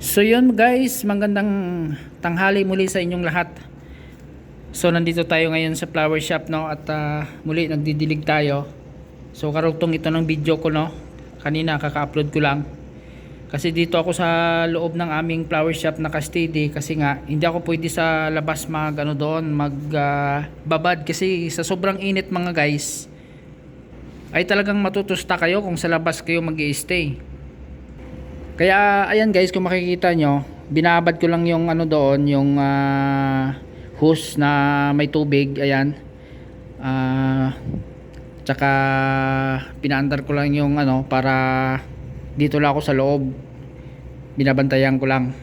So yun guys, magandang tanghali muli sa inyong lahat. So nandito tayo ngayon sa flower shop no at ah, muli nagdidilig tayo. So karugtong ito ng video ko no. Kanina kaka-upload ko lang. Kasi dito ako sa loob ng aming flower shop naka-steady kasi nga hindi ako pwede sa labas mag ano doon mag ah, babad kasi sa sobrang init mga guys ay talagang matutusta kayo kung sa labas kayo mag stay kaya ayan guys kung makikita nyo binabad ko lang yung ano doon yung ah, hose na may tubig ayan. Ah, tsaka pinaandar ko lang yung ano para dito lang ako sa loob. Binabantayan ko lang.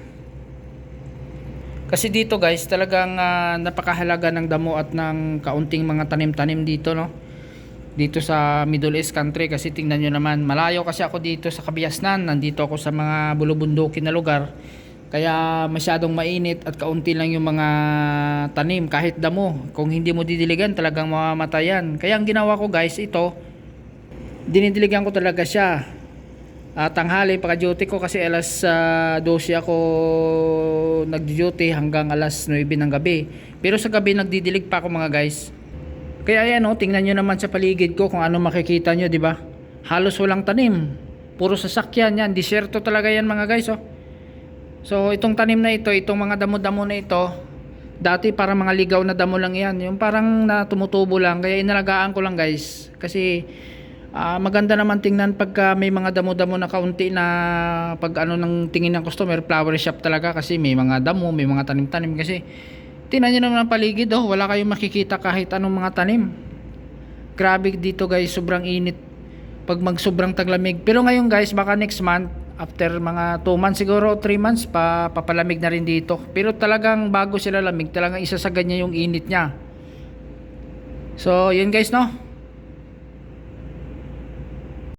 Kasi dito guys talagang ah, napakahalaga ng damo at ng kaunting mga tanim-tanim dito no dito sa Middle East country kasi tingnan nyo naman malayo kasi ako dito sa Kabiasnan nandito ako sa mga bulubundukin na lugar. Kaya masyadong mainit at kaunti lang yung mga tanim kahit damo. Kung hindi mo didiligan talagang mamamatayan. Kaya ang ginawa ko guys ito dinidiligan ko talaga siya. At tanghali pagka-duty ko kasi alas ah, 12 ako nag-duty hanggang alas 9 ng gabi. Pero sa gabi nagdidilig pa ako mga guys kaya ayan oh, tingnan nyo naman sa paligid ko kung ano makikita nyo, di ba? Halos walang tanim. Puro sasakyan yan. Disyerto talaga yan mga guys, oh. So, itong tanim na ito, itong mga damo-damo na ito, dati para mga ligaw na damo lang yan. Yung parang na tumutubo lang. Kaya inalagaan ko lang guys. Kasi, ah, maganda naman tingnan pagka may mga damo-damo na kaunti na pag ano ng tingin ng customer, flower shop talaga kasi may mga damo, may mga tanim-tanim kasi Tingnan nyo naman ang paligid oh, wala kayong makikita kahit anong mga tanim. Grabe dito guys, sobrang init pag mag sobrang taglamig. Pero ngayon guys, baka next month, after mga 2 months siguro, 3 months, pa, papalamig na rin dito. Pero talagang bago sila lamig, talagang isa sa ganyan yung init niya. So, yun guys no.